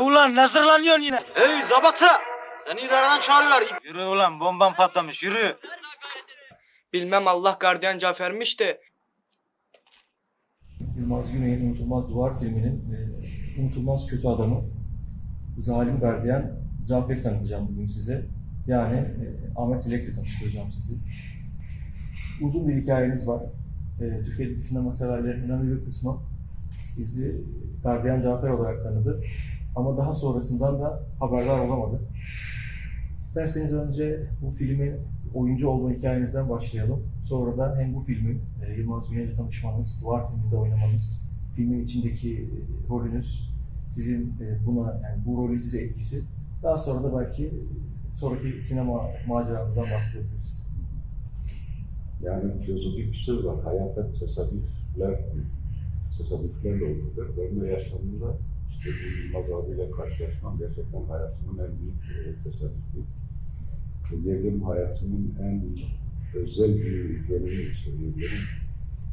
ulan ne zırlanıyorsun yine? Hey zabata! Seni idaradan çağırıyorlar. Yürü ulan bomban patlamış yürü. Bilmem Allah gardiyan Cafer'miş de Yılmaz Güney'in Unutulmaz Duvar filminin e, unutulmaz kötü adamı, zalim gardiyan Cafer'i tanıtacağım bugün size. Yani e, Ahmet Zilek'le tanıştıracağım sizi. Uzun bir hikayeniz var. E, Türkiye'deki sinema severlerinden bir kısmı sizi gardiyan Cafer olarak tanıdı. Ama daha sonrasından da haberdar olamadı. İsterseniz önce bu filmi oyuncu olma hikayenizden başlayalım. Sonra da hem bu filmin, e, Yılmaz Güney'le tanışmanız, Duvar filminde oynamanız, filmin içindeki e, rolünüz, sizin e, buna, yani bu rolün size etkisi, daha sonra da belki sonraki sinema maceranızdan bahsedebiliriz. Yani filozofik bir söz var. Hayat hep tesadüfler, tesadüflerle olur. Benim de bu Yılmaz abiyle karşılaşmam gerçekten hayatımın en büyük e, tesadüfü. Diyebilirim hayatımın en özel bir dönemi söyleyebilirim.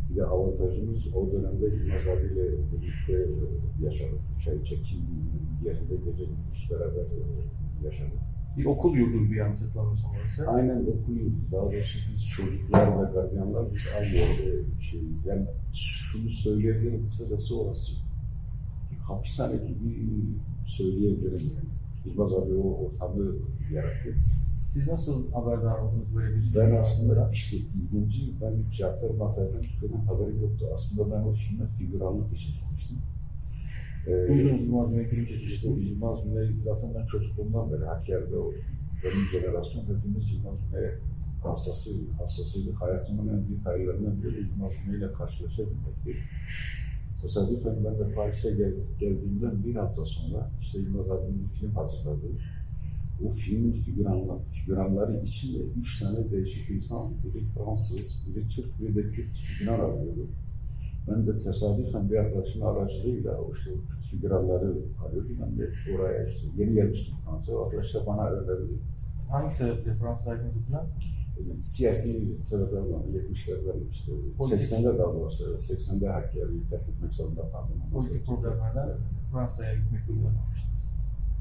Bir de avantajımız o dönemde Yılmaz abiyle birlikte e, yaşadık. Çay çekim yerinde gece gündüz beraber e, yaşadık. Bir okul yurdu bir yanlış hatırlamıyorsam orası. Aynen okuyuyoruz. Daha doğrusu biz çocuklar ve gardiyanlar biz aynı yerde şey, yani şunu söyleyebilirim kısacası orası. Hapishane gibi söyleyebilirim yani. Yılmaz abi o ortamı yarattı. Siz nasıl haberdar oldunuz böyle bir Ben filmden? aslında işte ilginci, ben Cafer Mafer'den hiçbir haberim yoktu. Aslında ben o filme figüranlık için gitmiştim. Ee, Duydunuz Yılmaz Güney film işte çekmiştiniz. Yılmaz Güney zaten ben çocukluğumdan beri Hakkari'de o benim jenerasyon hepimiz Yılmaz Güney hastası, hastasıydık. Hayatımın en büyük hayallerinden biri Yılmaz Güney ile karşılaşabilmekti. Tesadüfen ben de Paris'e gel, geldiğimden bir hafta sonra işte Yılmaz abinin film hazırladı. O filmin figüranlar, figüranları içinde üç tane değişik insan, biri Fransız, biri Türk, biri de Kürt figüran arıyordu. Ben de tesadüfen bir arkadaşımın aracılığıyla o işte Kürt figüranları arıyordum. Ben de oraya işte yeni gelmiştim Fransa'ya. O arkadaş da bana önerdi. Hangi sebeple Fransa'daydınız plan? Siyasi sebeplerden 70'lerden işte Politik. 80'de daha doğrusu evet, 80'de Hakkari'yi terk etmek zorunda kaldım. Politik problemlerden Fransa'ya gitmek durumunda kalmıştınız.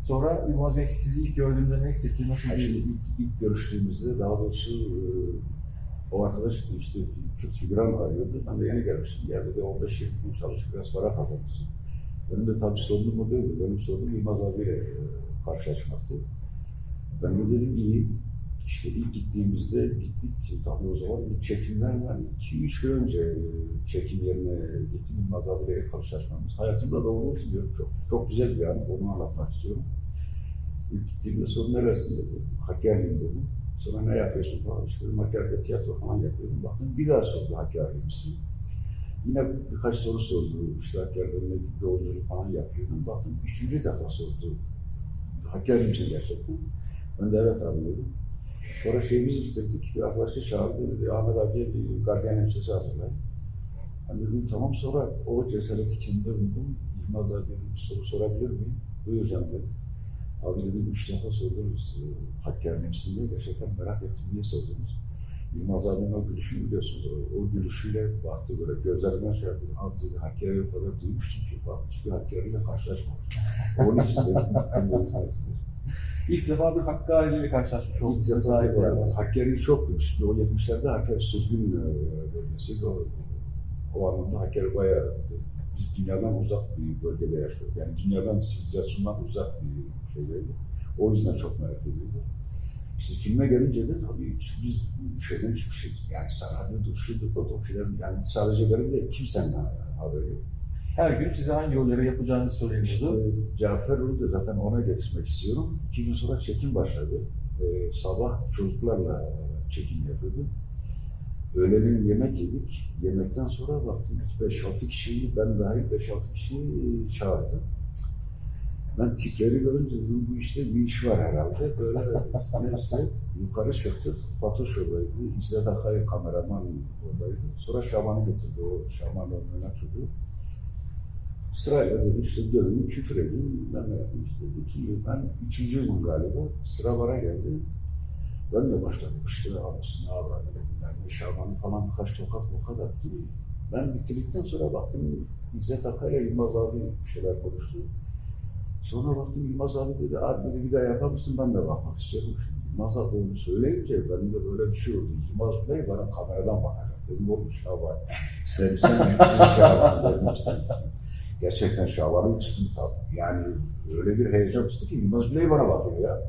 Sonra Yılmaz Bey sizi ilk gördüğünde ne hissetti? Nasıl Yani şimdi bir... ilk, ilk görüştüğümüzde daha doğrusu e, o arkadaş işte Kürt figüran arıyordu. Ben de yeni gelmiştim. Geldi de 15-20 gün çalış biraz para kazanırsın. Benim de tabii sorunum o değildi. Benim sorunum Yılmaz abiyle e, karşılaşmaktı. Ben de dedim iyi. İşte ilk gittiğimizde gittik. Tabii o zaman bu çekimler var. 2-3 gün önce e, çekim yerine gittim Yılmaz abiyle karşılaşmamız. Hayatımda da onu hatırlıyorum. Çok, çok güzel bir an. Onu anlatmak istiyorum. İlk gittiğimde sorun neresin dedi. Hakkari'yim dedim. Sonra ne yapıyorsun falan işte Hakkari'de tiyatro falan yapıyorum. Baktım bir daha sordu Hakkari misin? Yine birkaç soru sordu. İşte Hakkari'de ne gibi bir oyunculuk falan yapıyordum. Baktım üçüncü defa sordu. Hakkari misin gerçekten? Ben de evet abi dedim. Sonra şeyimizi bitirdik. Bir arkadaşı çağırdı. Dedi, Ahmet abiye bir gardiyan elbisesi hazırlayın. Ben dedim tamam sonra o cesareti kimde buldum. Yılmaz abi dedim bir soru sorabilir miyim? Buyur canım dedim. Abi dedim üç defa sordunuz. E, Hakkari'nin diye gerçekten merak ettim diye sordunuz. Yılmaz abinin o gülüşünü biliyorsunuz. O, o gülüşüyle baktı böyle gözlerinden şey yaptı. Abi dedi Hakkari'ye o kadar duymuştum ki bak hiçbir Hakkari'yle karşılaşmamış. Onun için dedim. İlk defa bir Hakkari ile karşılaşmış İlk oldunuz. defa yani olarak. Hakkari çok demiş. O 70'lerde Hakkari sürgün e, bölgesiydi. O, o anlamda Hakkari bayağı biz dünyadan uzak bir bölgede yaşıyoruz. Yani dünyadan sivilizasyondan uzak bir şeydeydi. O yüzden çok merak ediyordum. İşte filme gelince de tabii hiç biz şeyden çıkmışız. Yani senaryodur, şudur, budur, şeyler. Yani sadece benim de kimsenin haberi yok. Her gün size hangi rolleri yapacağınız söyleniyordu. İşte Cafer da zaten ona getirmek istiyorum. İki gün sonra çekim başladı. Ee, sabah çocuklarla çekim yapıyordu. Öğlenin yemek yedik. Yemekten sonra baktım 5-6 kişiyi, ben dahil 5-6 kişiyi çağırdı. Ben tipleri görünce dedim bu işte bir iş var herhalde. Böyle neyse yukarı çıktık. Fatoş oradaydı. İzzet Akay kameraman oradaydı. Sonra Şaban'ı getirdi. O Şaban oynayan çocuğu. Sırayla dedi işte dönümü küfür edin. Ben de yaptım işte dedi ki ben üçüncü gün galiba sıra bana geldi. Ben de başladım işte anasını avradı. Yani Şaban'ı falan birkaç tokat tokat attı. Ben bitirdikten sonra baktım İzzet Akay'la Yılmaz abi bir şeyler konuştu. Sonra baktım Yılmaz abi dedi, abi dedi bir daha yapar mısın? Ben de bakmak istiyorum. Şimdi Yılmaz abi onu söyleyince benim de böyle bir şey oldu. Yılmaz Bey bana kameradan bakacak. Dedim oğlum Şaban. Sen sen Şaban dedim sen. Gerçekten Şaban'ı tuttum tabii. Yani öyle bir heyecan tuttu ki Yılmaz Bey bana bakıyor ya.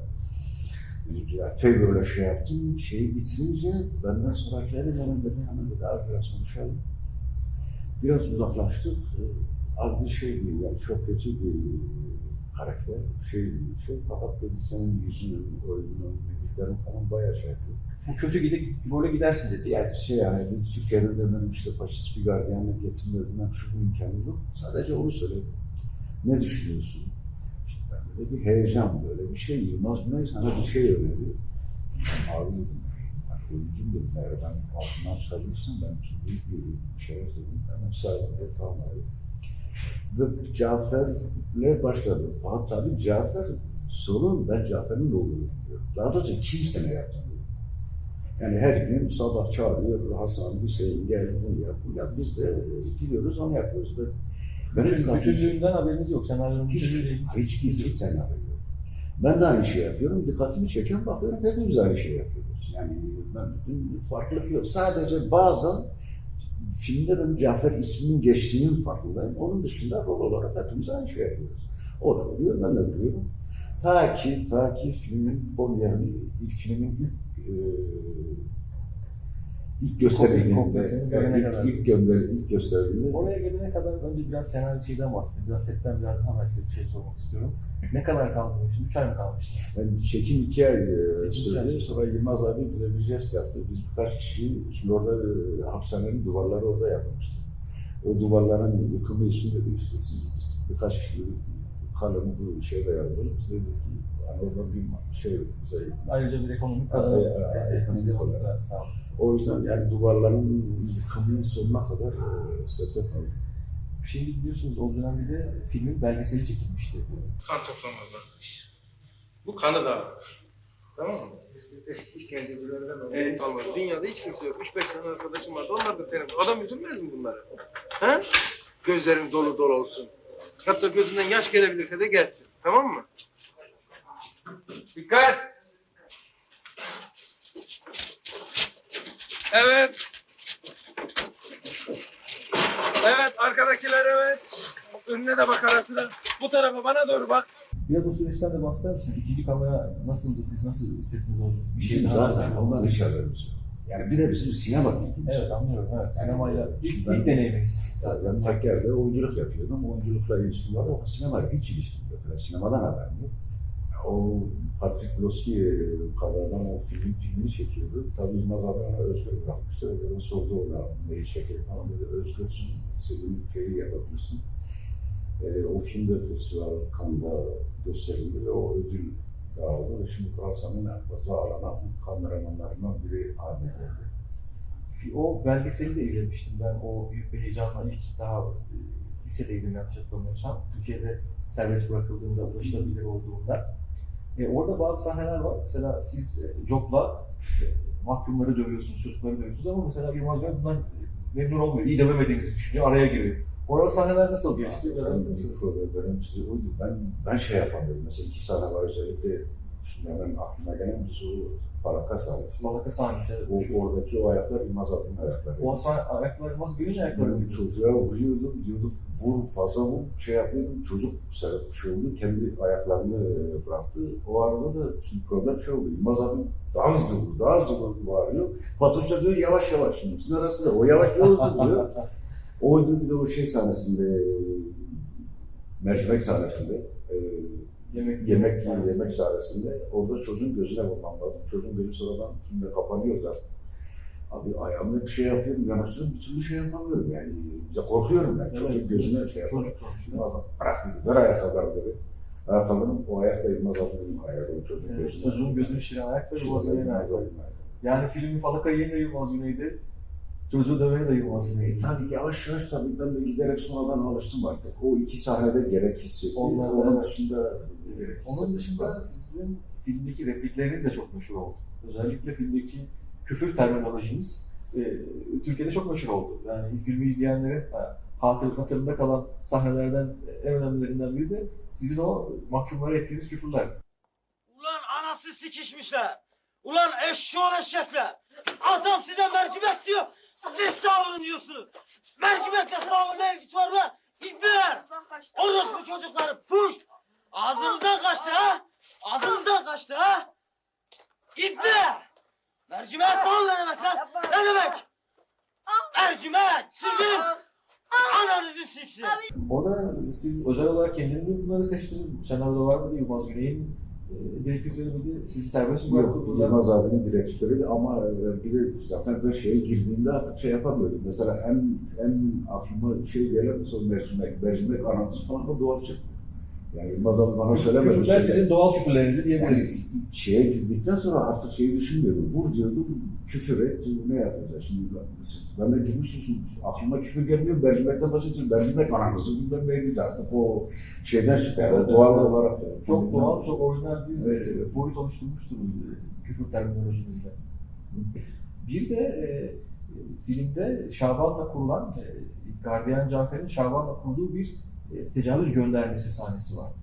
Epey böyle şey yaptım. Şeyi bitirince benden sonrakileri hemen dedi hemen dedi abi biraz konuşalım. Biraz uzaklaştık. Ee, Abi şey değil yani çok kötü bir karakter. Şey bir şey. Fakat dedi senin yüzünün, oyunun, mimiklerin falan bayağı şey yapıyor. Bu kötü gide, role gidersin dedi. Yani şey yani Türkiye'de de benim işte faşist bir gardiyanlık getirmedim. Ben şu bu imkanım yok. Sadece onu söyledim. Ne düşünüyorsun? İşte ben de bir heyecan böyle bir şey. Yılmaz Güney sana bir şey öneriyor. Abi dedim. Oyuncum dedim. Eğer ben altından çıkabilirsem ben için büyük bir şeref dedim. Hemen sahibinde tamam abi. Ve Cafer'le başladı. Fakat tabii Cafer sorun ben Cafer'in olduğunu biliyorum. Daha doğrusu kimse ne yaptığını yani her gün sabah çağırıyor Hasan, Hüseyin gel bunu yap. bunu yap. biz de e, gidiyoruz onu yapıyoruz. Benim Bütün, bütünlüğünden haberiniz yok. Senaryonun hiç, hiç, hiç, hiç senaryo yok. Ben de aynı şey yapıyorum. Dikkatimi çeken bakıyorum hepimiz aynı şey yapıyoruz. Yani ben bir farklılık yok. Sadece bazen filmde benim Cafer isminin geçtiğinin farkındayım. Onun dışında rol olarak hepimiz aynı şey yapıyoruz. O da biliyor, ben de biliyorum. Ta ki, ta ki filmin, yani ilk filmin ilk e, ilk gösterildiğinde, ilk, ilk, gönder, ilk gösterildiğinde Oraya gelene kadar önce biraz senaryo şeyden bahsedeyim. Biraz setten biraz daha ben size bir şey sormak istiyorum. Ne kadar kaldınız? Üç ay mı kalmıştınız? Yani çekim iki ay e, Çekim sürdü. Sonra Yılmaz abi bize bir jest yaptı. Biz birkaç kişi, şimdi orada e, hapishanenin duvarları orada yapılmıştı. O duvarların yıkımı için dedi işte siz birkaç kişi kalemi bu şeyde yazdık. Biz de dedik ki yani orada bir şey bize Ayrıca bir ekonomik kazanım e, size olarak. o yüzden yani duvarların yıkımının sonuna kadar e, sette kaldık. Bir şey biliyorsunuz o dönemde de filmin belgeseli çekilmişti. kan toplamazlar. Bu kanı dağıtır. Tamam mı? Eski işkencecilerden evet. Ama dünyada hiç kimse yok. 3-5 tane arkadaşım vardı. Onlar da senin. Adam üzülmez mi bunlara? He? Gözlerin dolu dolu olsun. Hatta gözünden yaş gelebilirse de gelsin. Tamam mı? Dikkat! Evet. Evet arkadakiler evet. Önüne de bak arasına. Bu tarafa bana doğru bak. Biraz o süreçten de bahseder misiniz? İkinci kamera nasıldı? Siz nasıl hissettiniz orada? Bir şey daha zaten ondan iş haberimiz. Yani bir de bizim sinema bilgimiz Evet anlıyorum. Evet. Sinemayla Yani ilk, ilk deneyiminiz. Zaten Hakkari'de oyunculuk yapıyordum. Oyunculukla ilişkim var ama sinemayla hiç ilişkim yok. Yani sinemadan haberim yok. O Patrick Bloski kadardan o film filmini çekiyordu. Tabii Yılmaz abi ona Özgür bırakmıştı. Özgür'ün sordu ona neyi çekelim falan dedi. Özgürsün, istediğin şeyi yapabilirsin. E, o film de festival Cannes'da gösterildi ve o ödül dağıldı. Şimdi Fransa'nın en fazla aranan kameramanlarından biri haline geldi. O belgeseli de izlemiştim ben. O büyük bir heyecanla ilk daha e, lisedeydim yanlış hatırlamıyorsam. Türkiye'de serbest bırakıldığında, ulaşılabilir olduğunda. E, orada bazı sahneler var. Mesela siz e, e, mahkumları dövüyorsunuz, çocukları dövüyorsunuz ama mesela Yılmaz Bey bundan memnun olmuyor. İyi dövemediğinizi düşünüyor, araya giriyor. Orada sahneler nasıl geçti? Biraz anlatır mısınız? Problemlerim size uydu. Ben, ben şey yapamıyorum. Mesela iki sahne var özellikle. Şimdi hemen aklıma gelen biz o Falaka sahnesi. Balaka sahnesi. O, oradaki o ayaklar Yılmaz abinin ayakları. O sahne ayakları Yılmaz Bey'in ayakları Ben çocuğa vuruyordum, diyordum vur fazla vur, şey yapıyordum. Çocuk şey oldu, kendi ayaklarını e, bıraktı. O arada da şimdi problem şey oldu. Yılmaz abi daha hızlı vur, daha hızlı vur bağırıyor. Fatoş da diyor yavaş yavaş şimdi. İkisinin arasında o yavaş hızlı diyor. Oydu bir de o şey sahnesinde, mercimek sahnesinde, e, Yemek, yemek sahnesi. yemek sahnesinde orada çocuğun gözüne vurmam lazım. Çocuğun gözü sonradan filmde kapanıyor zaten. Abi ayağımda bir şey yapıyorum, yanaşıyorum, bir türlü şey yapamıyorum yani. Ya korkuyorum yani, Evet, gözüne şey yapamıyorum. Çocuk. Yılmaz abi, bırak dedi, ver ayakkabıları dedi. Ayakkabının o ayakta abinin ayağı, o çocuğun Evet, gözüne. çocuğun gözünü şiren ayakları Yılmaz Güney'in ayakları. Yani filmin Falaka'yı yine Yılmaz Güney'di. Çocuğu döveni de Yılmaz E tabii yavaş yavaş tabii ben de giderek sonradan alıştım artık. O iki sahnede gerek hissettim. Onlar Onun evet. dışında gerek Onun dışında sizin filmdeki replikleriniz de çok meşhur oldu. Özellikle filmdeki küfür terminolojiniz e, Türkiye'de çok meşhur oldu. Yani filmi izleyenlerin ha, hatır, hatırında kalan sahnelerden en önemlilerinden biri de sizin o mahkumlara ettiğiniz küfürler. Ulan anası sikişmişler. Ulan eşşoğlu eşekler. Adam size mercimek diyor. Siz sağ olun diyorsunuz. Mercimekle sağ olun ne ilgisi var lan? İbneler. Orospu çocukları puş. Ağzınızdan kaçtı ha? Ağzınızdan kaçtı ha? İbne. Mercimeğe sağ olun ne demek lan? Ne demek? Mercimek sizin ananızı siksin. Orada siz özel olarak kendiniz mi bunları seçtiniz? Senaryoda var mıydı Yılmaz Güney'in e, direktifleri miydi? Sizi serbest mi bırakıldılar? Yılmaz abinin direktörüydü ama e, bir zaten ben şeye girdiğimde artık şey yapamıyordum. Mesela en en aklıma şey gelen mesela mercimek, mercimek anamsı falan da doğal çıktı. Yani Yılmaz abi bana söylemedi. Küfürler Söyle- sizin doğal küfürlerinizi Yani diyebiliriz. şeye girdikten sonra artık şeyi düşünmüyordum. Vur diyordum, küfür et, ne yapacağız? Şimdi ben, ben de girmiştim, şimdi aklıma küfür gelmiyor. Mercimekten başlayınca mercimek anamızı bilmem neydi artık o şeyden çıkıyor. Evet, doğal evet. olarak. yani. Çok doğal, çok orijinal bir Evet, e, evet. boyut oluşturmuştunuz e, küfür terminolojinizle. Bir de e, filmde Şaban'la kurulan, e, Gardiyan Cafer'in Şaban'la kurduğu bir tecavüz göndermesi sahnesi var.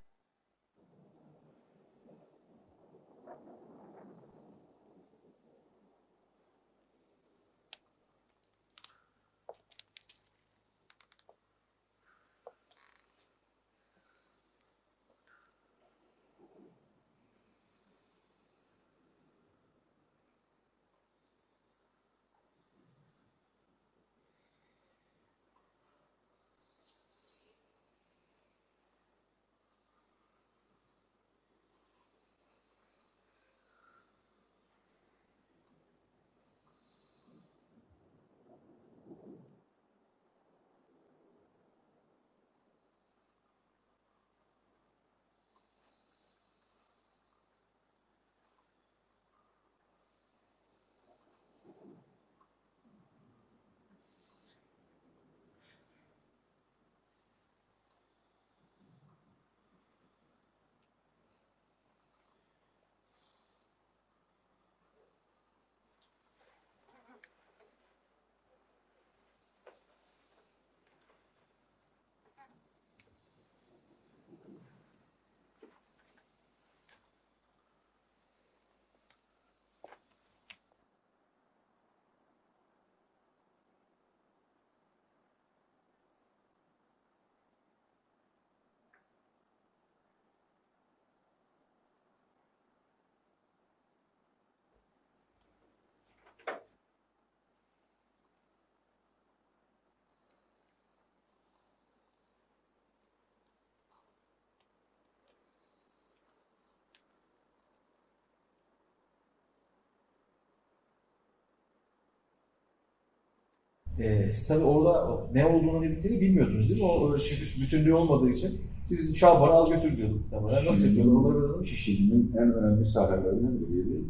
E, siz tabii orada ne olduğunu ne bittiğini bilmiyordunuz değil mi? O çekiş bütünlüğü olmadığı için siz Şaban'ı al götür diyorduk. Muhtemelen. Nasıl yapıyorlar? Onları anlatın. Filmin en önemli sahnelerinden biriydi.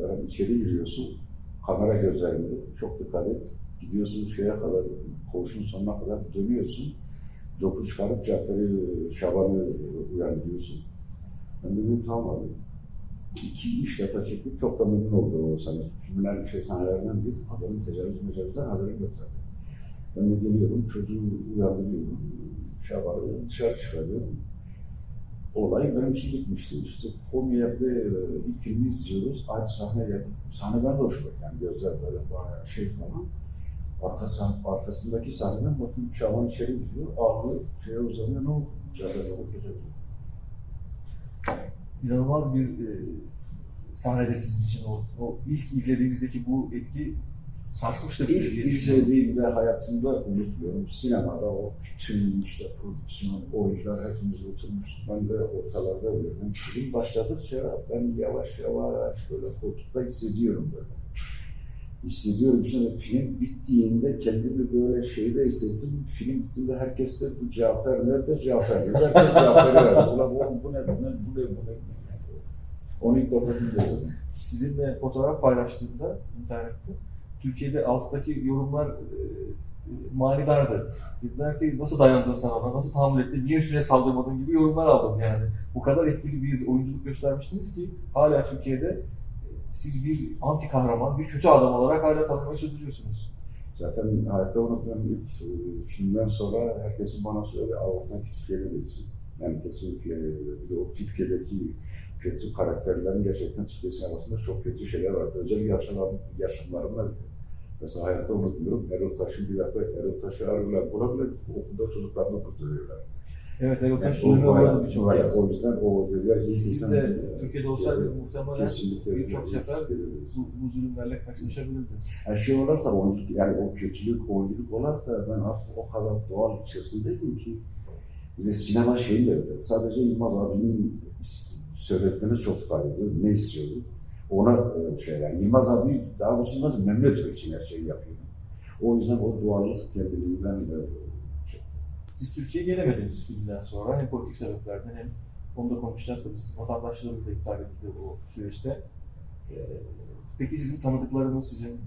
Yani içeri giriyorsun, kamera gözlerinde, çok dikkat et. Gidiyorsun şeye kadar, koğuşun sonuna kadar dönüyorsun. Zopu çıkarıp Cafer'i, Şaban'ı uyandırıyorsun. Ben de dedim tamam abi. İki, üç defa çektik, çok da memnun oldu o sahne. Filmin en şey sahnelerinden biri, adamın tecavüz mecavüzden haberim yok zaten. Ben de geliyorum, çocuğu uyandırıyorum. Şaban'ı dışarı çıkarıyorum olay benim için bitmişti. İşte Komiye'de e, ilk filmi izliyoruz. Aynı sahne yapıp, sahne ben de hoşuma. Yani gözler böyle bayağı şey falan. Arka sah arkasındaki sahneden bakın Şaban içeri gidiyor. Ağlıyor, şeye uzanıyor. Ne oldu? Baba tecavüz. inanılmaz bir e, sahnedir sizin için o, o ilk izlediğinizdeki bu etki sarsmıştır sizi. İlk izlediğimde hayatımda unutmuyorum. Sinemada o bütün işte prodüksiyon, oyuncular hepimiz oturmuştuk. Ben de ortalarda böyle. Film başladıkça ben yavaş yavaş böyle koltukta hissediyorum böyle. Hissediyorum. Şimdi film bittiğinde kendimi böyle şeyde hissettim. Film bittiğinde herkes de bu Cafer nerede Cafer? Herkes Cafer'i verdi. Ulan bu, bu ne, bu ne, bu ne, bu ne? Onu ilk defa dinliyorum. sizinle fotoğraf paylaştığımda internette Türkiye'de alttaki yorumlar e, e, manidardı. Dediler ki nasıl dayandın sen ona, nasıl tahammül ettin, niye üstüne saldırmadın gibi yorumlar aldım yani. Bu kadar etkili bir oyunculuk göstermiştiniz ki hala Türkiye'de e, siz bir anti kahraman, bir kötü adam olarak hala tanınmayı sürdürüyorsunuz. Zaten hayatta unutmam ilk e, filmden sonra herkesin bana söyledi, Avrupa'dan Türkiye'de değilsin. Yani kesinlikle e, bir o Türkiye'deki kötü karakterlerin gerçekten Türkiye arasında çok kötü şeyler var. Özel yaşamlar, yaşamlarım var. Mesela hayatta unutmuyorum. Erol Taş'ın bir defa Erol Taş'ı arıyorlar. Buna bile okulda çocuklarını kurtarıyorlar. Evet, Erol Taş Yani oynadı birçok kez. O yüzden o dediler Siz de Türkiye'de olsaydınız muhtemelen Kesinlikle. birçok sefer bu, bu zulümlerle karşılaşabilirdiniz. her şey olarak da oyunculuk, yani o kötülük, oyunculuk olarak da ben artık o kadar doğal içerisindeydim ki bir de sinema şeyi de. Sadece Yılmaz abinin söylediğine çok ediyor. Ne istiyordu? Ona e, şey yani Yılmaz abi daha doğrusu nasıl memnun için her şeyi yapıyor. O yüzden o doğallık kendiliğinden e, şey. Siz Türkiye'ye gelemediniz filmden sonra hem politik sebeplerden hem onu da konuşacağız tabii sizin vatandaşlığınız da iptal edildi o süreçte. Ee, Peki sizin tanıdıklarınız, sizin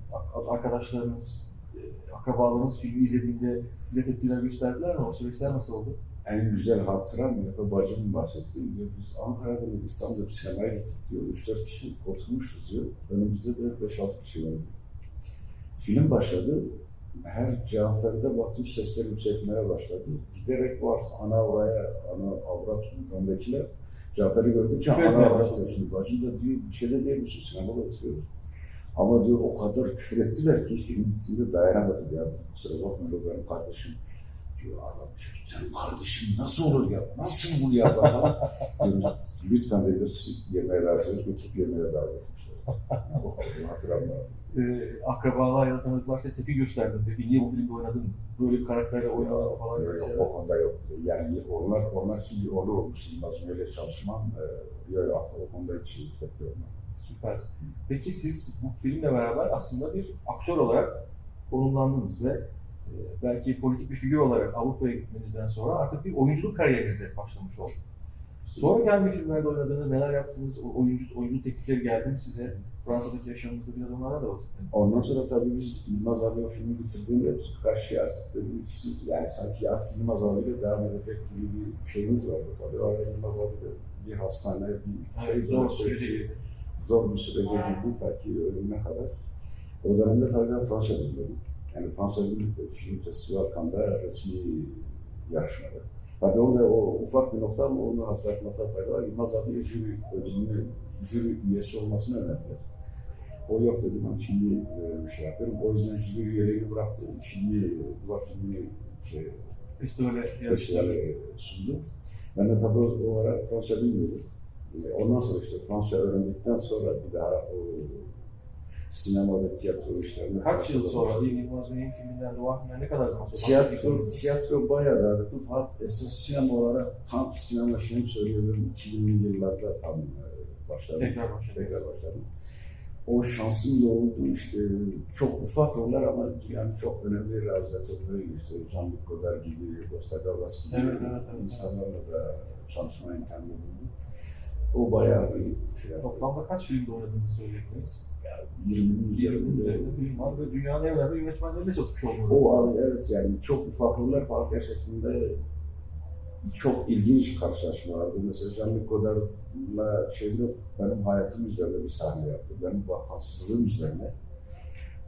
arkadaşlarınız, e, akrabalarınız filmi izlediğinde size tepkiler gösterdiler mi? O süreçler nasıl oldu? En güzel hatıram ya bacımın bahsettiği diyor. Biz Ankara'da ve İstanbul'da bir sinemaya gittik diyor. 3-4 kişi oturmuşuz diyor. Önümüzde de 5-6 kişi vardı. Film başladı. Her Cafer'de baktım sesler yükselmeye başladı. Giderek bu artık ana oraya, ana avrat öndekiler Cafer'i gördükçe ana avrat diyorsun. Bacım da diyor bir şey de diyemiyorsun sinemada oturuyoruz. Ama diyor o kadar küfür ettiler ki film bittiğinde dayanamadım ya. Kusura bakma benim kardeşim. Diyor adam sen kardeşim nasıl olur ya? Nasıl bunu falan. Diyorum, Lütfen dediler yemeğe ediyoruz. Götürüp yemeğe davet etmişler. Hatıram var. Ee, akrabalar ya da tanıdıklar size tepki gösterdi. mi? Peki niye bu filmde oynadın? Böyle bir karakterle oynadın falan Yok, şeyler. o konuda yok. Yani onlar, onlar için bir onur olmuş. Yılmaz Öyle çalışmam. E, yok, yok, o konuda hiç tepki olmam. Süper. Peki siz bu filmle beraber aslında bir aktör olarak konumlandınız ve belki politik bir figür olarak Avrupa'ya gitmenizden sonra artık bir oyunculuk kariyerinizde başlamış oldu. Sonra gelmiş filmlerde oynadınız, neler yaptınız, oyuncu, oyuncu teklifleri geldi mi size? Fransa'daki yaşamınızda biraz onlardan da bahsetmeniz. Ondan sonra tabii biz Yılmaz o filmi bitirdiğinde biz karşı artık dedik, siz, yani sanki artık Yılmaz abiyle devam edecek gibi bir şeyimiz vardı tabii. O ara Yılmaz de bir hastane, bir şey, Evet, zor sürece şey- girdi. zor bir sürece girdi ta ki ölümüne kadar. O dönemde tabii ben Fransa'da döndüm. Yani Fransa bir film festival kanda resmi yarışmada. Tabii onda o ufak bir nokta ama onu hatırlatmakta fayda var. Yılmaz abi jüri ödülünü, jüri üyesi olmasını önerdiler. O yok dedim ben filmi e, bir şey yapıyorum. O yüzden jüri üyeliğini bıraktım. Filmi, duvar filmi şey, Festivale festivale sundu. Ben de tabii o, o ara Fransa bilmiyordum. E, Ondan sonra işte Fransa öğrendikten sonra bir daha o sinema ve tiyatro işlerine... Kaç yıl sonra başladım. bir Yılmaz Bey'in filminden filmine ne kadar zaman sonra? Tiyatro, tiyatro bayağı dağıttım. Fakat esas sinema olarak tam sinema şeyini söylüyorum 2000'li yıllarda tam e, başladım. Tekrar başladı. Tekrar başladım. O şansım da oldu işte çok ufak roller ama yani çok önemli realizatörleri işte Jean-Luc Godard gibi, Costa Gavras gibi Evet, evet, evet. insanlarla da çalışma imkanı bulundu. O bayağı bir şey yaptı. Toplamda kaç filmde oynadığınızı söyleyebiliriz? 20'nin 20'nin üzerinde. üzerinde film var ve dünyanın en önemli yönetmenleriyle çalışmış oldunuz. O abi evet yani çok ufak roller falan gerçekten çok ilginç karşılaşmalardı. Mesela Jean-Luc Godard'la şeyde benim hayatım üzerine bir sahne yaptı. Benim vatansızlığım üzerine.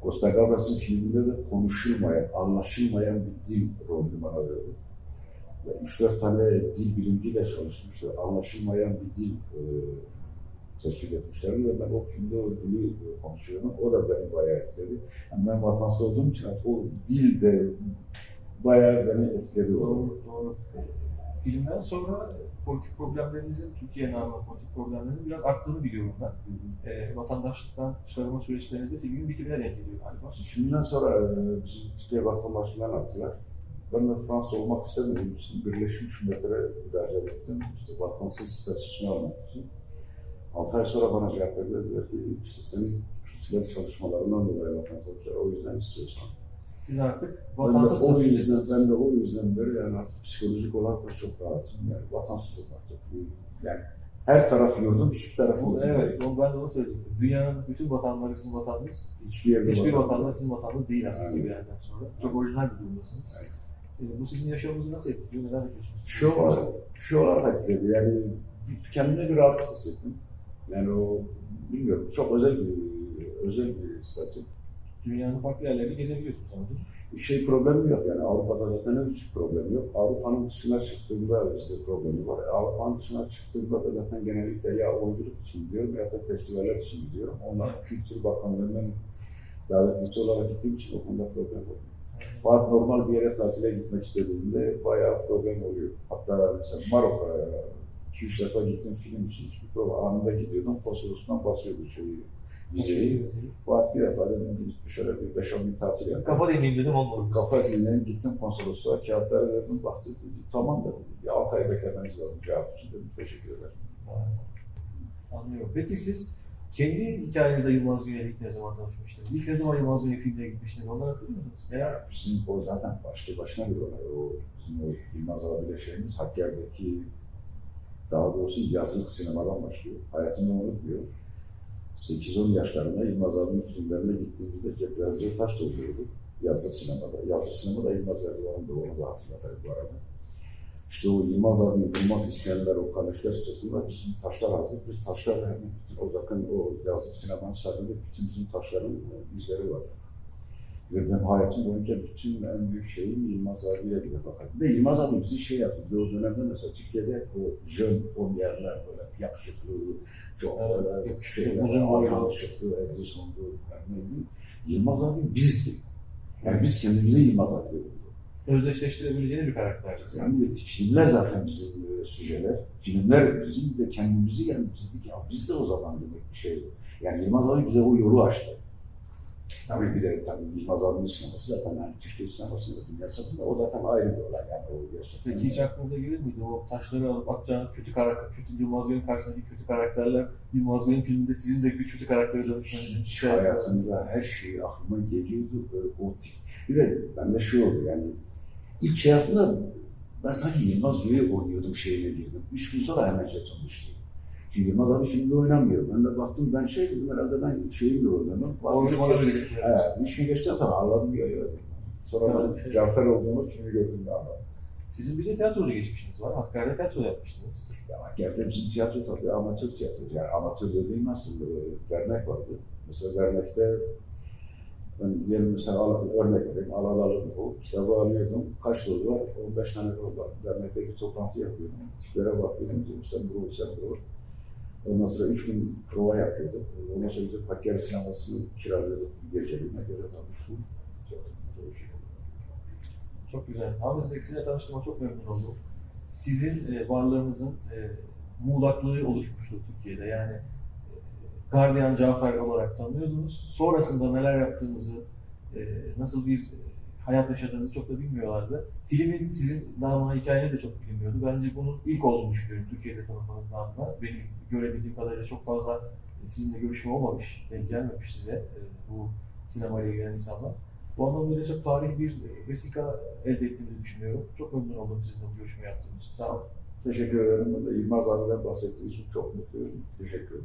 Costa Gavras'ın filminde de konuşulmayan, anlaşılmayan bir dil rolünü bana verdi. Ve Üç dört tane dil bilimciyle çalışmıştı. Anlaşılmayan bir dil e, tespit etmişlerdi ve ben o filmde o dili e, konuşuyorum. O da beni bayağı etkiledi. Yani ben vatansız olduğum için o dil de bayağı beni etkiledi. Doğru, doğru. Filmden sonra politik problemlerinizin, Türkiye namı politik problemlerinin biraz arttığını biliyorum ben. E, vatandaşlıktan çıkarılma süreçlerinizde filmin bitimine denk geliyor galiba. Filmden sonra e, bizi Türkiye vatandaşlığından attılar. Ben de Fransa olmak istemediğim için Birleşmiş Milletler'e müracaat ettim. İşte vatansız statüsünü almak için. 6 ay sonra bana cevap verdiler. Ki işte senin kültürel çalışmalarından dolayı vatansız O yüzden istiyorsan. Siz artık Ben de, vatansız o yüzden, ben de o yüzden beri yani artık psikolojik olarak da çok rahatım. Yani vatansızlık artık. Yani her taraf yurdum, hiçbir taraf Bu- yurdum. Evet, onu ben de onu söyleyecektim. Dünyanın bütün vatandaşı sizin vatanınız, Hiçbir yerde hiçbir vatan- vatandaş sizin vatanınız değil aslında Aynen. bir yerden sonra. Çok orijinal bir durumdasınız. E, bu sizin yaşamınızı nasıl etkiliyor, neler yapıyorsunuz? Şu olarak, şu olarak etkiledi. Yani kendime bir rahatlık hissettim. Yani o bilmiyorum çok özel bir özel bir statü. Dünyanın farklı yerlerini değil mi? şey problemi yok yani Avrupa'da zaten hiç problem yok. Avrupa'nın dışına çıktığında bizde problemi var. Avrupa'nın dışına çıktığında da zaten genellikle ya oyunculuk için gidiyorum ya da festivaller için gidiyorum. Onlar Kültür Bakanlığı'nın davetlisi olarak gittiğim için o konuda problem oluyor. Fakat normal bir yere tatile gitmek istediğimde bayağı problem oluyor. Hatta mesela Marok'a 2-3 defa gittim film için hiçbir problem. Anında gidiyordum, konsolosluktan basıyordu şeyi, vizeyi. Fakat bir defa dedim gidip şöyle bir 5-10 gün tatil yapayım. Kafa deneyim dedim olmadı. Kafa dinleyin gittim konsolosluğa kağıtları verdim baktı dedi tamam dedi. Bir 6 ay beklemeniz lazım cevap için dedim teşekkür ederim. Anlıyorum. Peki siz kendi hikayenizde Yılmaz Güney'le ilk ne zaman tanışmıştınız? İlk ne zaman Yılmaz Güney filmine gitmiştiniz? Onları hatırlıyor musunuz? Veya Bizim o zaten başlı başına bir olay. O bizim o Yılmaz abiyle şeyimiz Hakkari'deki daha doğrusu yazlık sinemadan başlıyor. Hayatımda unutmuyor. 8-10 yaşlarında Yılmaz abinin filmlerine gittiğimizde ceplerimize taş doldururduk. Yazlık sinemada. Yazlık sinemada Yılmaz Erdoğan'ın da onu da hatırlatayım bu arada. İşte o Yılmaz abi vurmak isteyenler, o kaleşler çıktılar. Bizim taşlar hazır. Biz taşlar hemen o zaten o yazlık sinemanın sahibinde bütün bizim taşların e, izleri var. Ve ben hayatım boyunca bütün en büyük şeyim Yılmaz abiye bir defa kaldım. Ve Yılmaz abi bizi şey yaptı. De o dönemde mesela Türkiye'de o jön formyerler böyle yakışıklı, çok Evet, böyle şeyler, uzun boylu. yakışıklı, Edison'du, neydi. Yılmaz abi bizdi. Yani biz kendimizi Yılmaz abi diyorduk. Özdeşleştirebileceğiniz bir karakterdi. Yani filmler zaten bizim e, süjeler. Filmler bizim de kendimizi yani biz dedik ya biz de o zaman demek bir şey. Yani Yılmaz abi bize o yolu açtı. Tabii bir de tabii Yılmaz abinin sineması zaten yani Türkiye sinemasında, dünya sinemasında o zaten ayrı bir olay yani o gerçekten. Peki hiç aklınıza gelir miydi o taşları alıp atacağınız kötü karakter, kötü Yılmaz Güney'in karşısındaki kötü karakterler Yılmaz Güney'in filminde sizin de bir kötü karaktere dönüşmenizin Hiç hayatımda her şey aklıma geliyordu o tip. Bir de bende şey oldu yani ilk şey yaptığımda ben sanki Yılmaz Güney oynuyordum şeyine girdim. Üç gün sonra hemen jeton düştü. Çünkü Yılmaz abi filmde oynamıyor. Ben de baktım ben şey dedim herhalde ben şeyimle oynuyorum. Oyunu bana öyle getiriyor. Evet, üç gün geçti sonra ağladım ya. ya. Sonra Tamam. ben Cafer olduğumu filmi gördüm ya. Sizin bir de tiyatrocu geçmişiniz var. Hakkari'de tiyatro yapmıştınız. Ya Hakkari'de bizim tiyatro tabii amatör tiyatro. Yani amatör dediğim nasıl e, dernek vardı. Mesela dernekte ben diyelim mesela al, örnek vereyim, Alalalı bu. Kitabı alıyordum. Kaç dolu var? 15 tane dolu var. Dernekte bir toplantı yapıyordum. Tiplere bakıyordum. Diyorum sen bu, sen bu. Ondan sonra üç gün prova yapıyorduk. Ondan sonra gidip Hakkari sinemasını kiralıyorduk. Bir geceliğine göre tabii full. Çok güzel. Ahmet Zeki sizinle tanıştığıma çok memnun oldum. Sizin e, varlığınızın e, muğlaklığı oluşmuştu Türkiye'de. Yani e, Gardiyan Cafer olarak tanıyordunuz. Sonrasında neler yaptığınızı, e, nasıl bir hayat yaşadığınızı çok da bilmiyorlardı. Filmin sizin namına hikayeniz de çok bilinmiyordu. Bence bunun ilk olduğunu düşünüyorum Türkiye'de tanıtmanız namına. Benim görebildiğim kadarıyla çok fazla e, sizinle görüşme olmamış, denk gelmemiş size e, bu sinemayla ilgilenen insanlar. Bu anlamda çok tarihi bir e, vesika elde ettiğimizi düşünüyorum. Çok memnun oldum sizinle bu görüşme yaptığım için. Sağ olun. Teşekkür ederim. Ben de Yılmaz abiden bahsettiğiniz için çok mutluyum. Teşekkür ederim.